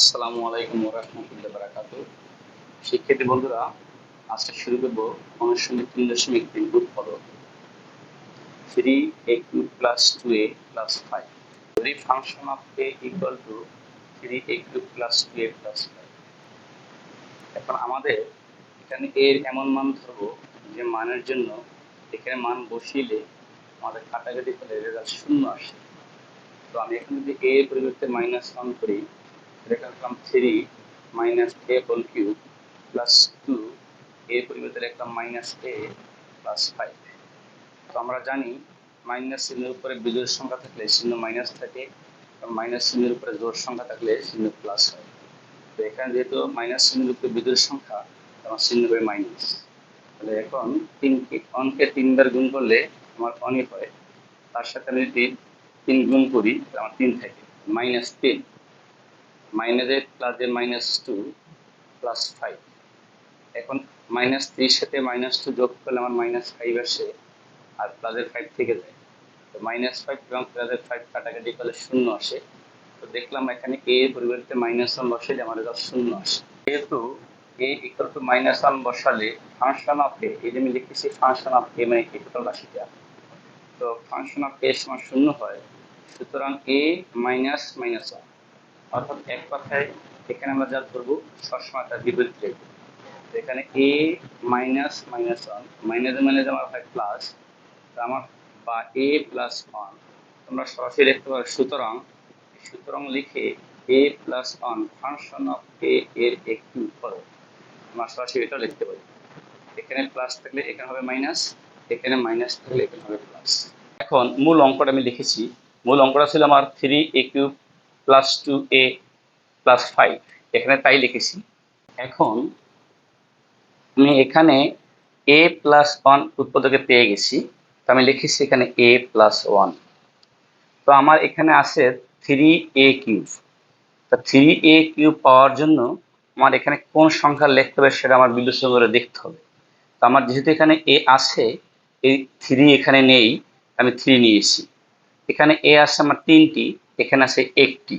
আসসালামু আলাইকুম রহমতুল্লাহ বারাকাতু শিক্ষার্থী বন্ধুরা, আজকে শুরু করব অনুশীলনী তিন দশমিক তিন উৎপাদক three a cube plus two a plus five যদি function of a equal to three a cube plus two a plus five এখন আমাদের এখানে এর এমন মান ধরবো যে মানের জন্য এখানে মান বসিলে আমাদের কাটাকাটি করলে রেজাল্ট শূন্য আসে। তো আমি এখানে যদি এ এর পরিবর্তে মাইনাস ওয়ান করি এটা লিখলাম three minus a whole cube plus two এর পরিবর্তে লিখলাম মাইনাস এ প্লাস ফাইভ তো আমরা জানি মাইনাস চিহ্নের উপরে বিজোড় সংখ্যা থাকলে চিহ্ন মাইনাস থাকে মাইনাস চিহ্নের উপরে জোর সংখ্যা থাকলে চিহ্ন প্লাস হয়। তো এখানে যেহেতু মাইনাস চিহ্নের উপরে বিজোড় সংখ্যা আমার চিহ্ন হবে মাইনাস তাহলে এখন তিনকে অঙ্কে তিনবার গুণ করলে আমার অনেক হয়। তার সাথে আমি যদি তিন গুণ করি আমার তিন থাকে। মাইনাস তিন। Minus eight plus a minus two plus five এখন মাইনাস থ্রির সাথে মাইনাস টু যোগ করলে আমার মাইনাস ফাইভ আসে, আর প্লাসের ফাইভ থেকে যায়। তো মাইনাস ফাইভ এবং প্লাসের ফাইভ কাটাকাটি করলে শূন্য আসে। তো দেখলাম এখানে এ এর পরিবর্তে মাইনাস ওয়ান বসালে আমার রেজাল্ট শূন্য আসে। যেহেতু a equal to minus one বসালে ফাংশন অফ এ এই যে আমি লিখেছি ফাংশন অফ এ মানে টোটাল রাশিটা। তো ফাংশন অফ এ সমান শূন্য হয়। সুতরাং এ মাইনাস মাইনাস ওয়ান অর্থাৎ এক কথায় এখানে আমরা যা ধরবো, সবসময় তার বিপরীত তো এখানে a minus minus one minus minus আমার হয় প্লাস আমার বা এ প্লাস ওয়ান তোমরা সরাসরি লিখতে পারো সুতরাং সুতরাং লিখে a plus one function of a এর একটি উৎপাদক আমরা সরাসরি এটা লিখতে পারি। এখানে প্লাস থাকলে এখানে হবে মাইনাস এখানে মাইনাস থাকলে এখানে হবে প্লাস এখন মূল অঙ্কটা আমি লিখেছি। মূল অঙ্কটা ছিল আমার three a cube plus two a plus five এখানে তাই লিখেছি। এখন আমি এখানে এ প্লাস ওয়ান উৎপাদকে পেয়ে গেছি। তো আমি লিখেছি এখানে এ প্লাস ওয়ান তো আমার এখানে আছে থ্রি এ কিউব তো থ্রি এ কিউব পাওয়ার জন্য আমার এখানে কোন সংখ্যা লিখতে হবে সেটা আমার বিবেচনা করে দেখতে হবে। তো আমার যেহেতু এখানে এ আছে, এই থ্রি এখানে নেই, আমি থ্রি নিয়েছি। এখানে এ আছে আমার তিনটি। এখানে আছে একটি।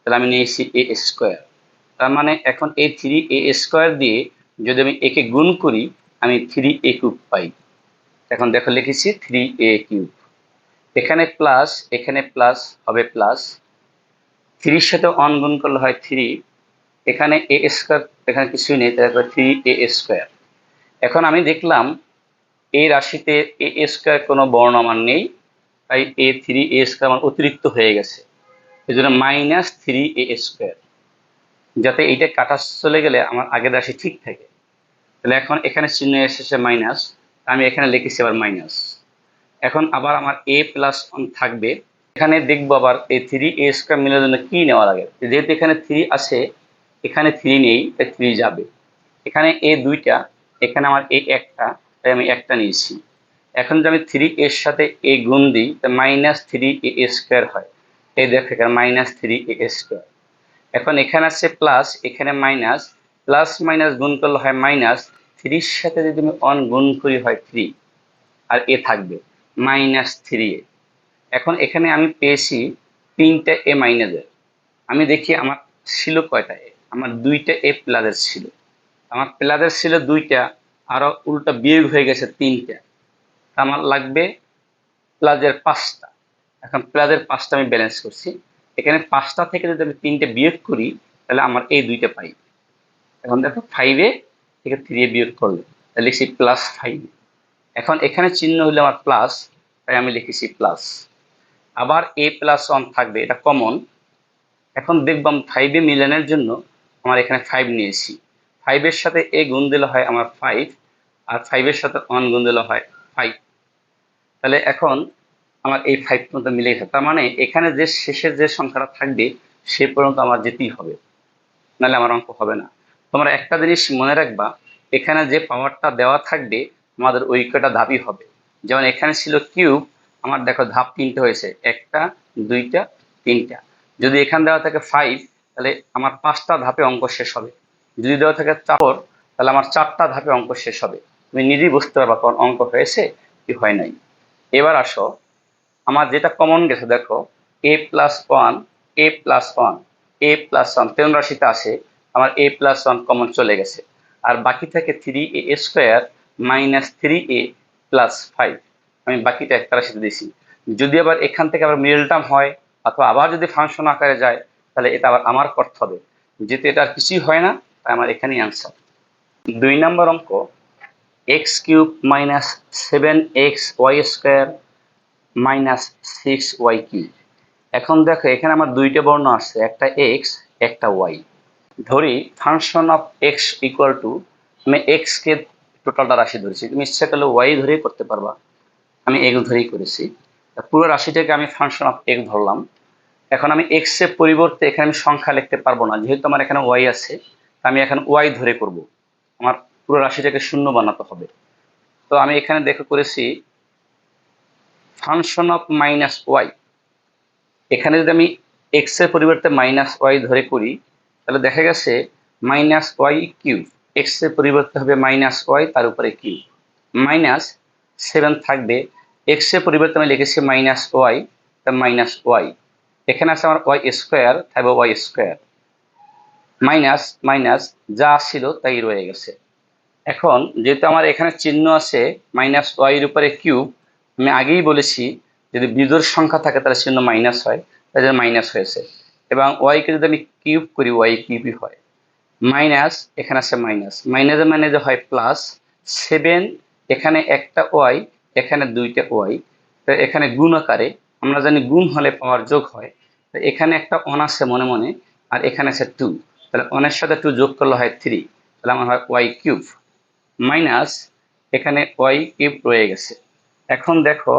তাহলে আমি নিয়েছি এ স্কোয়ার তার মানে এখন এই থ্রি এ স্কোয়ার দিয়ে যদি আমি একে গুণ করি, আমি থ্রি এ কিউব পাই। এখন দেখো লিখেছি থ্রি এ কিউব এখানে প্লাস এখানে প্লাস হবে প্লাস থ্রির সাথে অন গুণ করলে হয় থ্রি এখানে এ স্কোয়ার এখানে কিছুই নেই, তাহলে থ্রি এ স্কোয়ার এখন আমি দেখলাম এই রাশিতে এ স্কোয়ার কোনো বর্ণ আমার নেই, তাই এ থ্রি এ স্কোয়ার আমার অতিরিক্ত হয়ে গেছে। এই মাইনাস থ্রি এ স্কোয়ার। যাতে এইটা কাটা চলে গেলে আমার আগের রাশি ঠিক থাকে। তাহলে এখন এখানে চিহ্ন এসেছে মাইনাস আমি এখানে লিখেছি আবার মাইনাস। এখন আবার আমার এ প্লাস ওয়ান থাকবে। এখানে দেখব আবার এই থ্রি এ স্কোয়ার মিলের জন্য কী নেওয়া লাগে? যেহেতু এখানে থ্রি আছে, এখানে থ্রি নেই, তাই থ্রি যাবে। এখানে এ দুইটা, এখানে আমার এ একটা, তাই আমি একটা নিয়েছি। এখন যদি আমি থ্রি এর সাথে এ গুণ দিই তা মাইনাস থ্রি এ স্কোয়ার হয়। এই দেখো এখানে মাইনাস থ্রি এ স্কোয়ার এখন এখানে আছে প্লাস এখানে মাইনাস প্লাস মাইনাস গুণ করলে হয় মাইনাস থ্রির সাথে যদি তুমি অন গুণ করি হয় থ্রি আর এ থাকবে মাইনাস থ্রি এ এখন এখানে আমি পেয়েছি তিনটা এ মাইনাসের আমি দেখি আমার ছিল কয়টা এ আমার দুইটা এ প্লাসের ছিল। আমার প্লাসের ছিল দুইটা আরও উল্টা বিয়োগ হয়ে গেছে তিনটা। আমার লাগবে প্লাজের পাঁচটা। এখন প্লাজের পাঁচটা আমি ব্যালেন্স করছি। এখানে পাঁচটা থেকে যদি আমি তিনটে বিয়োগ করি, তাহলে আমার এই দুইটা পাই। এখন দেখো ফাইভে থেকে থ্রি বিয়োগ করলে। তাহলে লিখছি প্লাস ফাইভ এখন এখানে চিহ্ন হলে আমার প্লাস তাই আমি লিখেছি প্লাস আবার এ প্লাস ওয়ান থাকবে, এটা কমন এখন দেখবাম ফাইভে মিলানের জন্য আমার এখানে ফাইভ নিয়েছি। ফাইভের সাথে এ গুণ দিলে হয় আমার ফাইভ আর ফাইভের সাথে ওয়ান গুণ দিলে হয় ফাইভ তাহলে এখন আমার এই ফাইভ পর্যন্ত মিলে গেছে তার মানে এখানে যে শেষের যে সংখ্যাটা থাকবে, সে পর্যন্ত আমার যেতেই হবে। নাহলে আমার অঙ্ক হবে না। তোমরা একটা জিনিস মনে রাখবা, এখানে যে পাওয়ারটা দেওয়া থাকবে, আমাদের ঐক্যটা ধাপই হবে। যেমন এখানে ছিল কিউব আমার দেখো ধাপ তিনটে হয়েছে। একটা, দুইটা, তিনটা। যদি এখানে দেওয়া থাকে ফাইভ তাহলে আমার পাঁচটা ধাপে অঙ্ক শেষ হবে। যদি দেওয়া থাকে চার, তাহলে আমার চারটা ধাপে অঙ্ক শেষ হবে। তুমি নিজেই বুঝতে পারবা কোন অঙ্ক হয়েছে কি হয় নাই। এবার আসো আমার যেটা কমন গেছে, দেখো a plus one a plus one a plus one তেরো রাশিতে আসে আমার এ প্লাস ওয়ান কমন চলে গেছে। আর বাকি থাকে three a square minus three a plus five আমি বাকিটা একটা রাশিতে দিয়েছি। যদি আবার এখান থেকে আবার মিডল টার্ম হয়, অথবা আবার যদি ফাংশন আকারে যায়, তাহলে এটা আবার আমার করতে হবে। যেহেতু এটা আর কিছুই হয় না, তাই আমার এখানেই আনসার দুই নম্বর অঙ্ক x cube minus seven x y square minus six y cube এখন দেখো, এখানে আমার দুইটা বর্ণ আসছে একটা এক্স একটা ওয়াই ধরি function of x equal to আমি এক্সকে টোটালটা রাশি ধরেছি। তুমি ইচ্ছা করলে ওয়াই ধরেই করতে পারবা। আমি এক্স ধরেই করেছি। পুরো রাশিটাকে আমি ফাংশন অফ এক্স ধরলাম। এখন আমি এক্সের পরিবর্তে এখানে আমি সংখ্যা লিখতে পারব না। যেহেতু আমার এখানে ওয়াই আছে আমি এখন ওয়াই ধরে করব। আমার পুরো রাশিটাকে শূন্য বানাতে হবে। তো আমি এখানে দেখে করেছি ফাংশন অফ মাইনাস ওয়াই। এখানে যদি আমি এক্সের পরিবর্তে মাইনাস ওয়াই ধরে করি, তাহলে দেখা গেছে মাইনাস ওয়াই কিউ এক্সের পরিবর্তে হবে মাইনাস ওয়াই, তার উপরে কিউ মাইনাস সেভেন থাকবে। এক্সের পরিবর্তে আমি লিখেছি মাইনাস ওয়াই মাইনাস ওয়াই। এখানে আছে আমার ওয়াই স্কোয়ার থাকবে ওয়াই স্কোয়ার। মাইনাস মাইনাস, যা ছিল তাই রয়ে গেছে। এখন যেহেতু আমার এখানে চিহ্ন আছে, মাইনাস ওয়াইয়ের উপরে কিউব আমি আগেই বলেছি, যদি বিজোড় সংখ্যা থাকে তাহলে চিহ্ন মাইনাস হয়, তাহলে মাইনাস হয়েছে। এবং ওয়াইকে যদি আমি কিউব করি ওয়াই কিউবই হয়। মাইনাস এখানে আছে মাইনাস মাইনাসে মাইনাসে হয় প্লাস সেভেন এখানে একটা ওয়াই এখানে দুইটা ওয়াই তো এখানে গুণ আকারে, আমরা জানি গুণ হলে পাওয়ার যোগ হয়। তো এখানে একটা অন আছে মনে মনে, আর এখানে আছে টু তাহলে অনের সাথে টু যোগ করলে হয় থ্রি তাহলে আমার হয় ওয়াই কিউব মাইনাস এখানে ওয়াই কিউব রয়ে গেছে। এখন দেখো,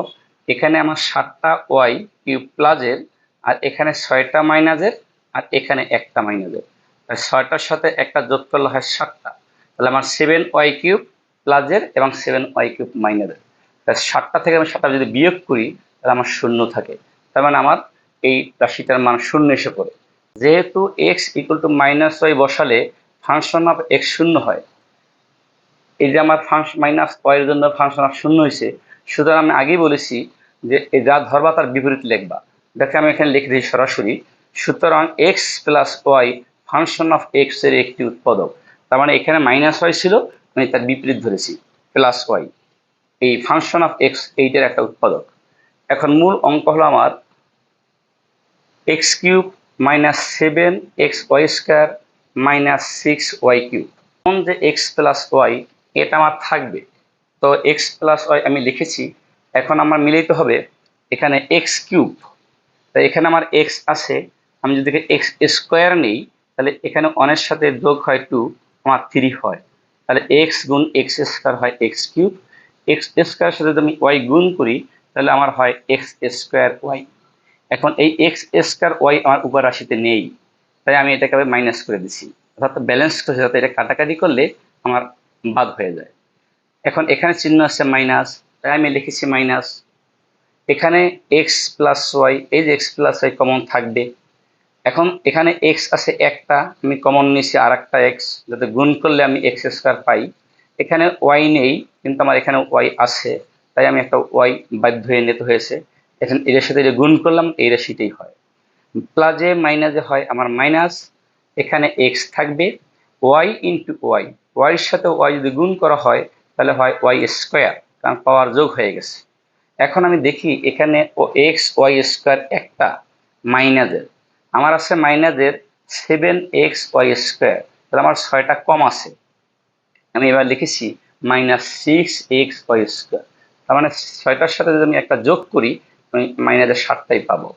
এখানে আমার সাতটা ওয়াই কিউব প্লাজের আর এখানে ছয়টা মাইনাসের আর এখানে একটা মাইনাসের ছয়টার সাথে একটা যোগ করলে হয় সাতটা। তাহলে আমার সেভেন ওয়াই কিউব প্লাজের এবং সেভেন ওয়াই কিউব মাইনাসের তাহলে সাতটা থেকে আমি সাতটা যদি বিয়োগ করি, তাহলে আমার শূন্য থাকে। তার মানে আমার এই রাশিটার মান শূন্য এসে পড়ে। যেহেতু x equal to minus y বসালে ফাংশন অফ এক্স শূন্য হয়। এই যে আমার ফাংশন মাইনাস ওয়াইয়ের জন্য ফাংশন অফ শূন্য হয়েছে সুতরাং আমি আগেই বলেছি যে যা ধরবা তার বিপরীত লিখবা। দেখে আমি এখানে লিখে দিই সরাসরি, সুতরাং x plus y function of এক্সের একটি উৎপাদক। তার মানে এখানে মাইনাস ওয়াই ছিল, আমি তার বিপরীত ধরেছি প্লাস ওয়াই এই ফাংশন অফ এক্স এইটার একটা উৎপাদক। এখন মূল অঙ্ক হলো আমার x cube minus seven x y square minus six y cube কোন যে এক্স প্লাস ওয়াই এটা আমার থাকবে। তো এক্স প্লাস ওয়াই আমি লিখেছি, এখন আমার মিলাইতে হবে এখানে এক্স কিউব তো এখানে আমার এক্স আছে, আমি যদি এক্স স্কোয়ার নিই, তাহলে এখানে অনের সাথে যোগ হয় টু আমার থ্রি হয়। তাহলে এক্স গুণ এক্স স্কোয়ার হয় এক্স কিউব এক্স স্কোয়ারের সাথে যদি আমি ওয়াই গুণ করি, তাহলে আমার হয় এক্স স্কোয়ার ওয়াই এখন এই এক্স স্কোয়ার ওয়াই আমার উপর রাশিতে নেই, তাই আমি এটাকে মাইনাস করে দিছি। অর্থাৎ ব্যালেন্স করছে, যাতে এটা কাটাকাটি করলে আমার বাদ হয়ে যায়। এখন এখানে চিহ্ন আছে মাইনাস তাই আমি লিখেছি মাইনাস এখানে এক্স প্লাস ওয়াই এই যে এক্স প্লাস ওয়াই কমন থাকবে। এখন এখানে এক্স আছে একটা, আমি কমন নিয়েছি আর একটা এক্স যাতে গুণ করলে আমি এক্স স্কোয়ার পাই। এখানে ওয়াই নেই, কিন্তু আমার এখানে ওয়াই আছে, তাই আমি একটা ওয়াই বাধ্য হয়ে নিতে হয়েছে। এখন এর সাথে যে গুণ করলাম, এই রাশিটাই হয়। প্লাজে মাইনাসে হয় আমার মাইনাস এখানে এক্স থাকবে ওয়াই ইন্টু ওয়াই ওয়াইয়ের সাথে ওয়াই যদি গুণ করা হয় তাহলে হয় ওয়াই স্কোয়ার কারণ পাওয়ার যোগ হয়ে গেছে। এখন আমি দেখি এখানে ও এক্স ওয়াই স্কোয়ার একটা মাইনাসের আমার আছে মাইনাসের সেভেন এক্স ওয়াই স্কোয়ার তাহলে আমার ছয়টা কম আছে। আমি এবার লিখেছি minus six x y square তার মানে ছয়টার সাথে যদি আমি একটা যোগ করি, আমি মাইনাসের সাতটাই পাবো।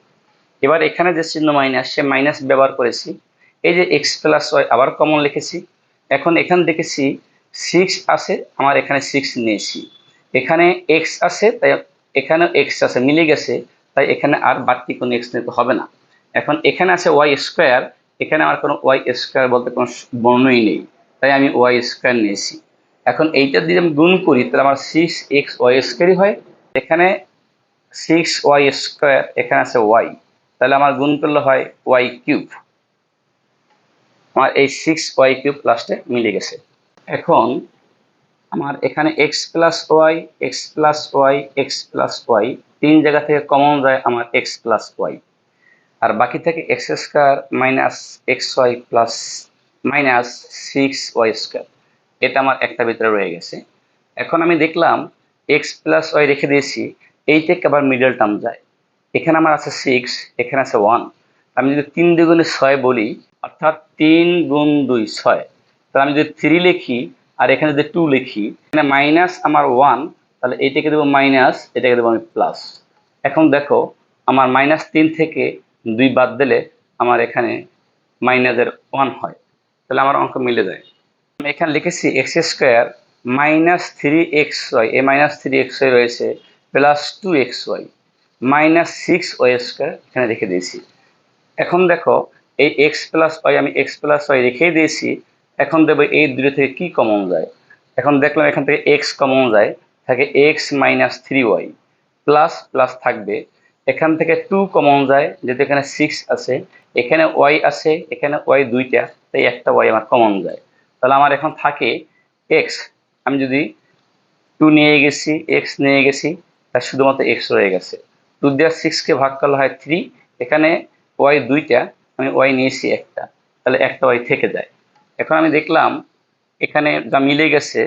এবার এখানে যে চিহ্ন মাইনাস সে মাইনাস ব্যবহার করেছি। এই যে এক্স প্লাস ওয়াই আবার কমন লিখেছি। এখন এখানে দেখেছি সিক্স আছে, আমার এখানে সিক্স নিয়েছি। এখানে এক্স আছে, তাই এখানে এক্স আছে, মিলে গেছে, তাই এখানে আর বাড়তি কোনো এক্স নিতে হবে না। এখন এখানে আছে ওয়াই স্কোয়ার এখানে আমার কোনো ওয়াই স্কোয়ার বলতে কোনো বর্ণই নেই, তাই আমি ওয়াই স্কোয়ার নিয়েছি। এখন এইটা যদি আমি গুণ করি, তাহলে আমার সিক্স এক্স ওয়াই স্কোয়ারই হয়। এখানে সিক্স ওয়াই স্কোয়ার এখানে আছে ওয়াই তাহলে আমার গুণ করলে হয় ওয়াই কিউব আমার এই সিক্স ওয়াই কিউব লাস্টে মিলে গেছে। এখন আমার এখানে x plus y x plus y x plus y তিন জায়গা থেকে কমন যায় আমার এক্স প্লাস ওয়াই আর বাকি থাকে x square minus x y plus minus six y square এটা আমার একটা ভিতরে রয়ে গেছে। এখন আমি দেখলাম এক্স প্লাস ওয়াই রেখে দিয়েছি, এই থেকে আবার মিডল টার্ম যায়। এখানে আমার আছে সিক্স এখানে আছে ওয়ান আমি যদি তিন দুগুণে ছয় বলি, অর্থাৎ তিন গুণ দুই, ছয়। তাহলে আমি যদি থ্রি লিখি, আর এখানে যদি টু লিখি, এখানে মাইনাস আমার ওয়ান তাহলে এইটাকে দেবো মাইনাস এটাকে দেবো আমি প্লাস এখন দেখো, আমার মাইনাস তিন থেকে দুই বাদ দিলে আমার এখানে মাইনাসের ওয়ান হয়। তাহলে আমার অঙ্ক মিলে যায়। আমি এখানে লিখেছি x square minus three x y এই মাইনাস থ্রি এক্স ওয়াই রয়েছে plus two x y minus six y square এখানে রেখে দিয়েছি। এখন দেখো, এই এক্স প্লাস ওয়াই আমি এক্স প্লাস ওয়াই রেখেই দিয়েছি এখন দেবো এই দুটো থেকে কি কমন যায়? এখন দেখলাম এখান থেকে এক্স কমন যায়, থাকে x minus three y plus plus থাকবে। এখান থেকে টু কমন যায়, যেহেতু এখানে সিক্স আছে, এখানে ওয়াই আছে, এখানে ওয়াই দুইটা, তাই একটা ওয়াই আমার কমন যায়। তাহলে আমার এখন থাকে এক্স আমি যদি টু নিয়ে গেছি এক্স নিয়ে গেছি তার শুধুমাত্র এক্স রয়ে গেছে। টু দেওয়ার সিক্সকে ভাগ করলে হয় থ্রি এখানে ওয়াই দুইটা, আমি ওয়াই নিয়েছি একটা, তাহলে একটা ওয়াই থেকে যায়। এখন আমি দেখলাম এখানে যা মিলে গেছে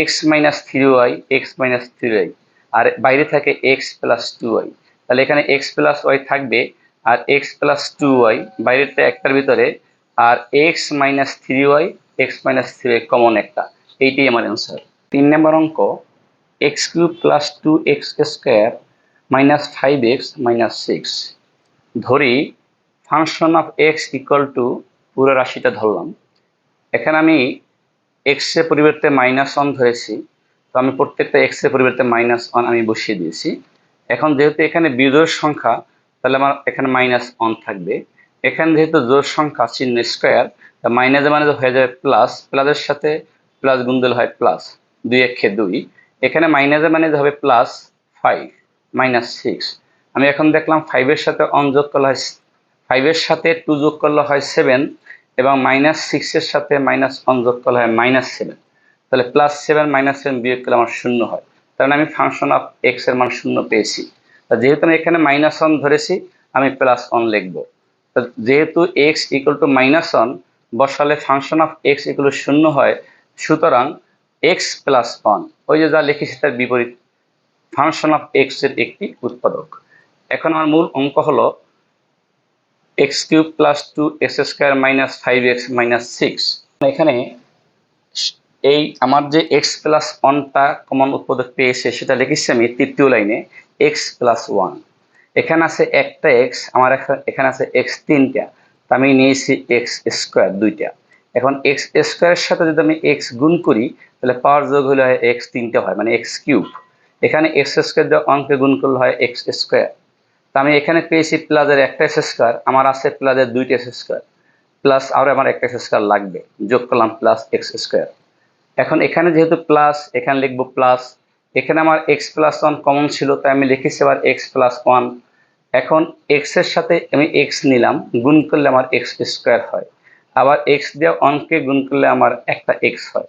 x minus three y x minus three y আর বাইরে থাকে এক্স প্লাস টু ওয়াই তাহলে এখানে এক্স প্লাস ওয়াই থাকবে আর এক্স প্লাস টু ওয়াই বাইরেরটা একটার ভিতরে, আর x minus three y x minus three y common একটা। এইটাই আমার অ্যান্সার তিন নম্বর অঙ্ক x cube plus two x square minus five x minus six ধরি function of x equal to পুরো রাশিটা ধরলাম। এখানে আমি এক্স এক্সের পরিবর্তে মাইনাস ওয়ান ধরেছি। তো আমি প্রত্যেকটা এক্স এক্সের পরিবর্তে মাইনাস ওয়ান আমি বসিয়ে দিয়েছি। এখন যেহেতু এখানে বিজোড় সংখ্যা, তাহলে আমার এখানে মাইনাস ওয়ান থাকবে। এখানে যেহেতু জোর সংখ্যা চিহ্ন স্কোয়ার তা মাইনাসে মানে হয়ে যাবে প্লাস প্লাসের সাথে প্লাস গুণ দিলে হয় প্লাস দুই একে দুই। এখানে মাইনাসে মানে হবে প্লাস ফাইভ মাইনাস সিক্স আমি এখন দেখলাম ফাইভের সাথে অন যোগ করলে হয় ফাইভের সাথে টু যোগ করলে হয় সেভেন এবং মাইনাস সিক্সের সাথে মাইনাস ওয়ান যোগ করলে হয় মাইনাস সেভেন তাহলে প্লাস সেভেন মাইনাস সেভেন বিয়োগ করলে আমার শূন্য হয়। কারণ আমি ফাংশন অফ এক্সের মান শূন্য পেয়েছি। যেহেতু আমি এখানে মাইনাস ওয়ান ধরেছি, আমি প্লাস ওয়ান লিখব। যেহেতু x equal to minus one বসালে ফাংশন অফ এক্স ইকুয়াল শূন্য হয়, সুতরাং এক্স প্লাস ওয়ান ওই যে যা লিখেছি তার বিপরীত। ফাংশন অফ এক্সের একটি উৎপাদক। এখন আমার মূল অঙ্ক হলো x cube plus two, x square minus five, x minus six. এখানে এই আমার যে এক্স প্লাস ওয়ানটা কমন উৎপাদক পেয়েছে, সেটা লিখেছি আমি তৃতীয় লাইনে, এক্স প্লাস ওয়ান। এখানে আছে একটা এক্স, আমার এখানে আছে এক্স তিনটা। তা আমি নিয়েছি এক্স স্কোয়ার দুইটা। এখন এক্স স্কোয়ারের সাথে যদি আমি এক্স গুণ করি, তাহলে পাওয়ার যোগ হলে হয় এক্স তিনটে হয় মানে এক্স এখানে এক্স স্কোয়ার দিয়ে অঙ্কে গুণ করলে হয় এক্স স্কোয়ার। তা আমি এখানে পেয়েছি প্লাসের একটা এস স্কোয়ার আমার আছে প্লাসের দুইটা এস স্কোয়ার প্লাস আরও আমার একটা এস স্কোয়ার লাগবে, যোগ করলাম প্লাস এক্স স্কোয়ার এখন এখানে যেহেতু প্লাস এখানে লিখব প্লাস এখানে আমার এক্স প্লাস ওয়ান কমন ছিল, তাই আমি লিখেছি আবার এক্স প্লাস ওয়ান এখন এক্সের সাথে আমি এক্স নিলাম, গুণ করলে আমার এক্স স্কোয়ার হয়। আবার এক্স দিয়ে ওয়ানকে গুণ করলে আমার একটা এক্স হয়।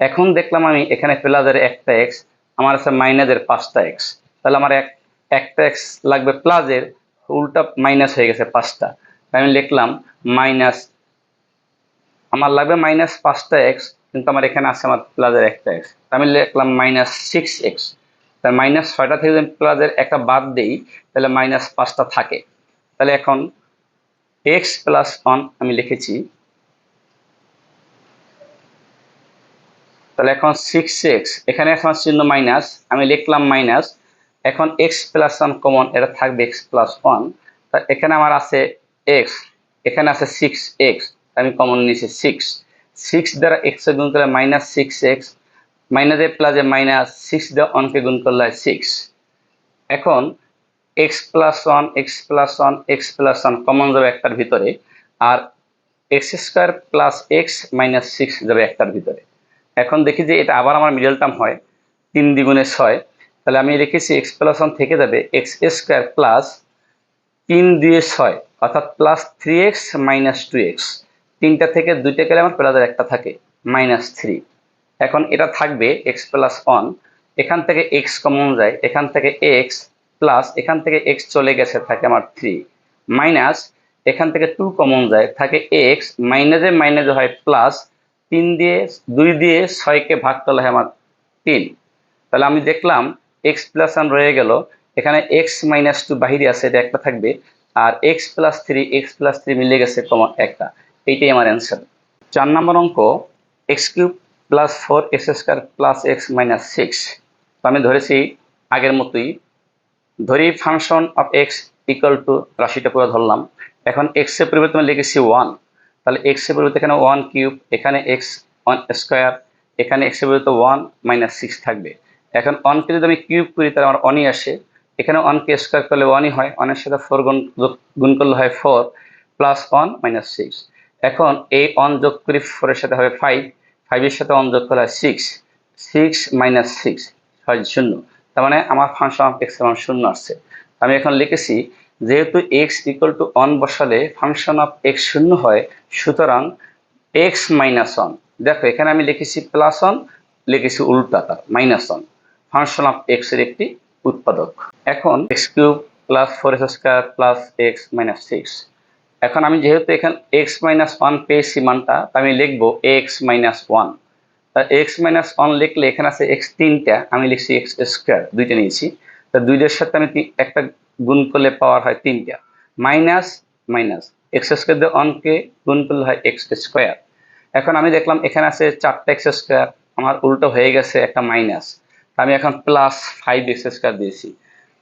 এখন দেখলাম আমি এখানে প্লাসের একটা এক্স আমার আছে মাইনাসের পাঁচটা এক্স তাহলে আমার এক একটা এক্স লাগবে প্লাসের উল্টা মাইনাস হয়ে গেছে পাঁচটা। আমি লিখলাম মাইনাস আমার লাগবে মাইনাস পাঁচটা এক্স কিন্তু আমার এখানে আছে আমার প্লাসের একটা এক্স আমি লিখলাম মাইনাস সিক্স এক্স তাহলে মাইনাস ছয়টা থেকে প্লাসের একটা বাদ দেই, তাহলে মাইনাস পাঁচটা থাকে। তাহলে এখন এক্স প্লাস ওয়ান আমি লিখেছি। তাহলে এখন সিক্স এক্স এখানে এখন চিহ্ন মাইনাস আমি লিখলাম মাইনাস এখন এক্স প্লাস ওয়ান কমন এটা থাকবে এক্স প্লাস ওয়ান তা এখানে আমার আছে এক্স এখানে আছে সিক্স এক্স আমি কমন নিয়েছি সিক্স সিক্স দ্বারা এক্স গুণ করলে মাইনাস সিক্স এক্স মাইনাসে প্লাসে মাইনাস সিক্স দ্বারা ওয়ানকে গুণ করলে সিক্স এখন x plus one x plus one x plus one common যাবে একটার ভিতরে, আর x square plus x minus six যাবে একটার ভিতরে। এখন দেখি যে এটা আবার আমার মিডল টার্ম হয়, তিন দ্বিগুণে ছয় তাহলে আমি রেখেছি এক্স প্লাস ওয়ান থেকে যাবে এক্স স্কোয়ার প্লাস তিন দুয়ে ছয়, অর্থাৎ plus three x minus two x তিনটা থেকে দুইটা গেলে আমার প্লাসের একটা থাকে মাইনাস থ্রি এখন এটা থাকবে এক্স প্লাস ওয়ান এখান থেকে এক্স কমন যায়, এখান থেকে এক্স প্লাস এখান থেকে এক্স চলে গেছে, থাকে আমার থ্রি মাইনাস এখান থেকে টু কমন যায়, থাকে এক্স মাইনাসে মাইনাসে হয় প্লাস তিন দিয়ে, দুই দিয়ে ছয়কে ভাগ করলে হয় আমার তিন। তাহলে আমি দেখলাম এক্স প্লাস ওয়ান রয়ে গেল। এখানে এক্স মাইনাস টু বাহিরে আছে, এটা একটা থাকবে। আর x plus three x plus three মিলে গেছে কমন একটা। এইটাই আমার অ্যান্সার চার নম্বর অঙ্ক x cube plus four x square plus x minus six তো আমি ধরেছি আগের মতোই। ধরি function of x equal to রাশিটা পুরো ধরলাম। এখন এক্সের পরিবর্তে আমি লিখেছি ওয়ান তাহলে এক্সের পরিবর্তে এখানে ওয়ান কিউব এখানে এক্স ওয়ান স্কোয়ার এখানে এক্সের পরিবর্তে ওয়ান মাইনাস সিক্স থাকবে। এখন অনকে যদি আমি কিউব করি, তাহলে আমার অনই আসে। এখানে অনকে স্কোয়ার করলে ওয়ানই হয় অনের সাথে ফোর গুণ গুণ করলে হয় four plus one minus six এখন এই অন যোগ করি ফোরের সাথে হবে ফাইভ ফাইভের সাথে অন যোগ করলে হয় সিক্স সিক্স মাইনাস সিক্স হয় শূন্য। তার মানে আমার ফাংশন অফ এক্স মান শূন্য আসছে আমি এখন লিখেছি, যেহেতু এক্স ইকুয়াল টু অন বসালে ফাংশন অফ এক্স শূন্য হয়, সুতরাং এক্স মাইনাস ওয়ান দেখো, এখানে আমি লিখেছি প্লাস ওয়ান লিখেছি উল্টা তার মাইনাস ওয়ান ফাংশন অফ এক্সের একটি উৎপাদক। এখন x cube plus four x square plus x minus six এখন আমি যেহেতু এখানে এক্স মাইনাস ওয়ান পেয়েছি মানটা আমি লিখব এক্স মাইনাস ওয়ান তা এক্স মাইনাস ওয়ান লিখলে এখানে আছে এক্স তিনটা, আমি লিখছি এক্স স্কোয়ার দুইটা নিয়েছি। তা দুইটার সাথে আমি একটা গুণ করলে পাওয়ার হয় তিনটা। মাইনাস মাইনাস এক্স স্কোয়ার দিয়ে অনকে গুণ করলে হয় এক্স স্কোয়ার এখন আমি দেখলাম এখানে আছে চারটা এক্স স্কোয়ার আমার উল্টো হয়ে গেছে একটা মাইনাস আমি এখন প্লাস ফাইভ এক্স স্কোয়ার দিয়েছি।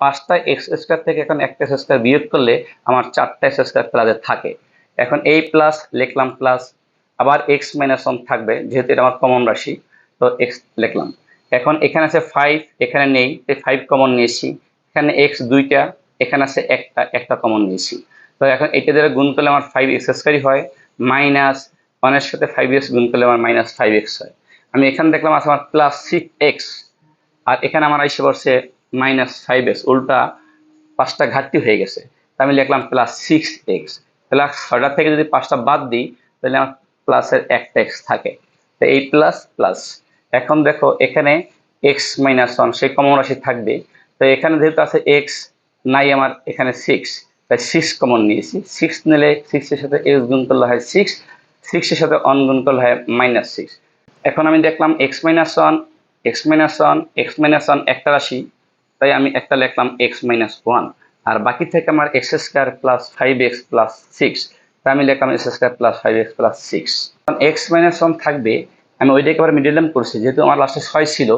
পাঁচটা এক্স স্কোয়ার থেকে এখন একটা এক্স স্কোয়ার বিয়োগ করলে আমার চারটা এক্স স্কোয়ার প্লাসে থাকে। এখন এই প্লাস লিখলাম প্লাস আবার এক্স মাইনাস ওয়ান থাকবে, যেহেতু এটা আমার কমন রাশি, তো এক্স লিখলাম। এখন এখানে আছে ফাইভ এখানে নেই এই ফাইভ কমন নিয়েছি। এখানে এক্স দুইটা, এখানে আছে একটা একটা কমন নিয়েছি। তো এখন এটা দ্বারা গুণ করলে আমার ফাইভ এক্স স্কোয়ারই হয় মাইনাস ওয়ানের সাথে ফাইভ এক্স গুণ করলে আমার মাইনাস ফাইভ এক্স হয়। আমি এখানে দেখলাম আছে আমার প্লাস সিক্স এক্স আর এখানে আমার আইসে পড়ছে মাইনাস ফাইভ এক্স উল্টা পাঁচটা ঘাটতি হয়ে গেছে। তা আমি লিখলাম প্লাস সিক্স এক্স প্লাস ছয়টা থেকে যদি পাঁচটা বাদ দিই, তাহলে আমার প্লাসের একটা এক্স থাকে। তো এই প্লাস প্লাস এখন দেখো, এখানে এক্স মাইনাস ওয়ান সেই কমন রাশি থাকবে। তো এখানে যেহেতু আছে এক্স নাই আমার এখানে সিক্স তাই সিক্স কমন নিয়েছি। সিক্স নিলে সিক্সের সাথে এক্স গুণ করলে হয় সিক্স সিক্সের সাথে অন গুণ করলে হয় মাইনাস সিক্স এখন আমি দেখলাম x minus one x minus one x minus one একটা রাশি, তাই আমি একটা লিখলাম এক্স মাইনাস ওয়ান আর বাকি থেকে আমার x square plus five x plus six তাই আমি লিখলাম x square plus five x plus six x minus one থাকবে, আমি ওইটাকে আবার মিডিয়াম করছি, যেহেতু আমার লাস্টে ছয় ছিল,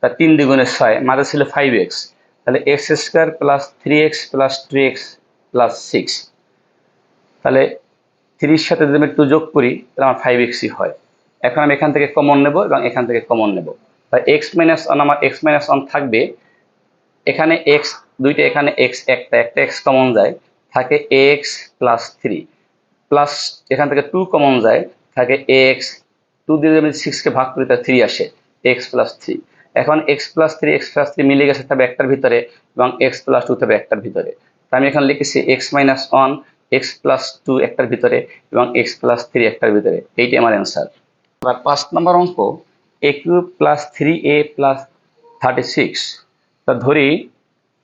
তা তিন দ্বিগুণের ছয়, মাঝে ছিল ফাইভ এক্স তাহলে x square plus three x plus two x plus six তাহলে থ্রির সাথে যদি আমি টু যোগ করি, তাহলে আমার ফাইভ এক্সই হয়। এখন আমি এখান থেকে কমন নেব এবং এখান থেকে কমন নেব। তাই এক্স মাইনাস ওয়ান আমার এক্স মাইনাস ওয়ান থাকবে, এখানে এক্স দুইটা এখানে এক্স একটা একটা এক্স কমন যায়, থাকে এক্স প্লাস থ্রি প্লাস এখান থেকে টু কমন যায়, থাকে এক্স টু দিয়ে যদি সিক্সকে ভাগ করি, তাহলে থ্রি আসে এক্স প্লাস থ্রি এখন x plus three x plus three মিলে গেছে তবে একটার ভিতরে এবং এক্স প্লাস টু তবে একটার ভিতরে। তা আমি এখানে লিখেছি x minus one x plus two একটার ভিতরে এবং এক্স প্লাস থ্রি একটার ভিতরে। এইটি আমার অ্যান্সার এবার পাঁচ নম্বর অঙ্ক a cube plus three a plus thirty six তা ধরি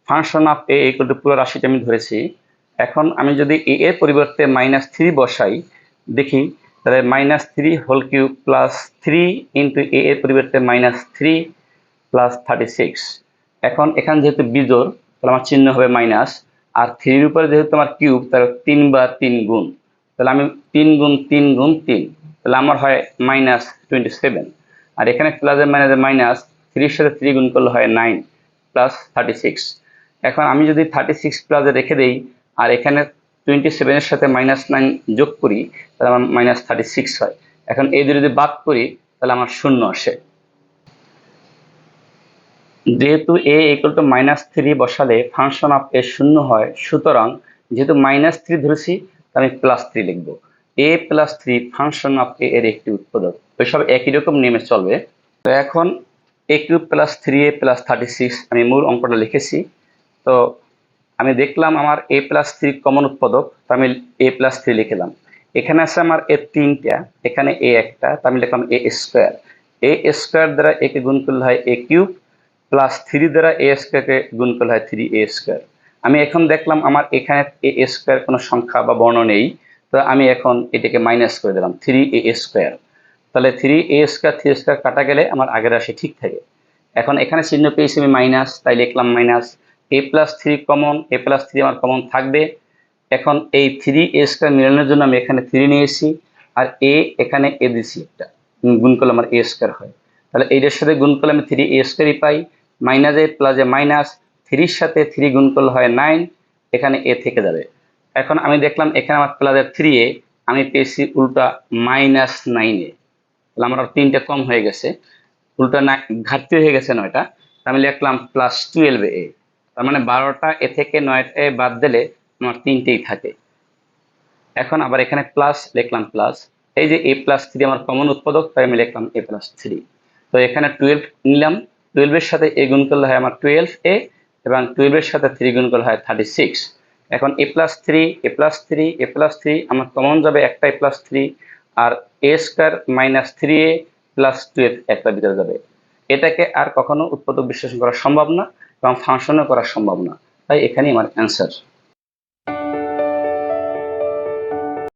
function of a equal to পুরো রাশিটা আমি ধরেছি। এখন আমি যদি এ এর পরিবর্তে মাইনাস থ্রি বসাই, দেখি, তাহলে minus three whole cube plus three into a এর পরিবর্তে minus three plus thirty six এখন এখানে যেহেতু বিজোর তাহলে আমার চিহ্ন হবে মাইনাস আর থ্রির উপরে যেহেতু আমার কিউব তাহলে তিন বা তিন গুণ। তাহলে আমি তিন গুণ তিন গুণ তিন। তাহলে আমার হয় মাইনাস টোয়েন্টি সেভেন আর এখানে প্লাসের মাইনাসের মাইনাস থ্রির সাথে থ্রি গুণ করলে হয় নাইন প্লাস থার্টি সিক্স এখন আমি যদি থার্টি সিক্স প্লাসে রেখে দেই, আর এখানে টোয়েন্টি সেভেনের সাথে মাইনাস নাইন যোগ করি, তাহলে আমার মাইনাস থার্টি সিক্স হয়। এখন এই যদি বাদ করি, তাহলে আমার শূন্য আসে। যেহেতু a equal to minus three বসালে ফাংশন অফ এ শূন্য হয়, সুতরাং যেহেতু মাইনাস থ্রি ধরেছি আমি প্লাস থ্রি লিখব। A plus three function of a এর একটি উৎপাদক। ওইসব একই রকম নেমে চলবে। তো এখন a cube plus three a plus thirty six আমি মূল অঙ্কটা লিখেছি। তো আমি দেখলাম আমার এ প্লাস থ্রি কমন উৎপাদক, তো আমি এ প্লাস থ্রি লিখলাম। এখানে আছে আমার এ তিনটা, এখানে এ একটা, তো আমি লিখলাম এ স্কোয়ার এ স্কোয়ার দ্বারা একে গুণ করলে হয় এ কিউব প্লাস থ্রি দ্বারা এ স্কোয়ারকে গুণ করলে হয় থ্রি এ স্কোয়ার আমি এখন দেখলাম আমার এখানে এ স্কোয়ার কোনো সংখ্যা বা বর্ণ নেই, তো আমি এখন এটাকে মাইনাস করে দিলাম থ্রি এ স্কোয়ার তাহলে three a square three square কাটা গেলে আমার আগের রাশি ঠিক থাকে। এখন এখানে চিহ্ন পেয়েছি আমি মাইনাস তাই লিখলাম minus a plus three common a plus three আমার কমন থাকবে। এখন এই থ্রি এ স্কোয়ার মিলানোর জন্য আমি এখানে থ্রি নিয়েছি আর এ এখানে এ দিছি একটা। গুণ করলে আমার এ স্কোয়ার হয়। তাহলে এইটার সাথে গুণ করলে আমি থ্রি এ স্কোয়ারই পাই। Minus a plus a minus থ্রির সাথে থ্রি গুণ করলে হয় নাইন এখানে এ থেকে যাবে। এখন আমি দেখলাম এখানে আমার প্লাসের থ্রি এ আমি পেয়েছি উল্টা মাইনাস নাইনে তাহলে আমার তিনটে কম হয়ে গেছে। উল্টা না, ঘাটতি হয়ে গেছে নয়টা। আমি লিখলাম প্লাস টুয়েলভ এ তার মানে বারোটা এ থেকে নয়টা এ বাদ দিলে আমার তিনটেই থাকে। এখন আবার এখানে প্লাস লিখলাম প্লাস এই যে এ প্লাস থ্রি আমার কমন উৎপাদক, তাই আমি লিখলাম এ প্লাস থ্রি তো এখানে টুয়েলভ নিলাম। টুয়েলভের সাথে এ গুণ করলে হয় আমার টুয়েলভ এ এবং টুয়েলভের সাথে থ্রি গুণ করলে হয় থার্টি সিক্স এখন a plus three a plus three a plus three আমার কমন যাবে একটা a plus three R a square minus three a plus twelve একটা ভিতরে যাবে। এটাকে আর কখনো উৎপাদক বিশ্লেষণ করা সম্ভব না এবং ফাংশনও করা সম্ভব না। তাই এখানেই আমার অ্যান্সার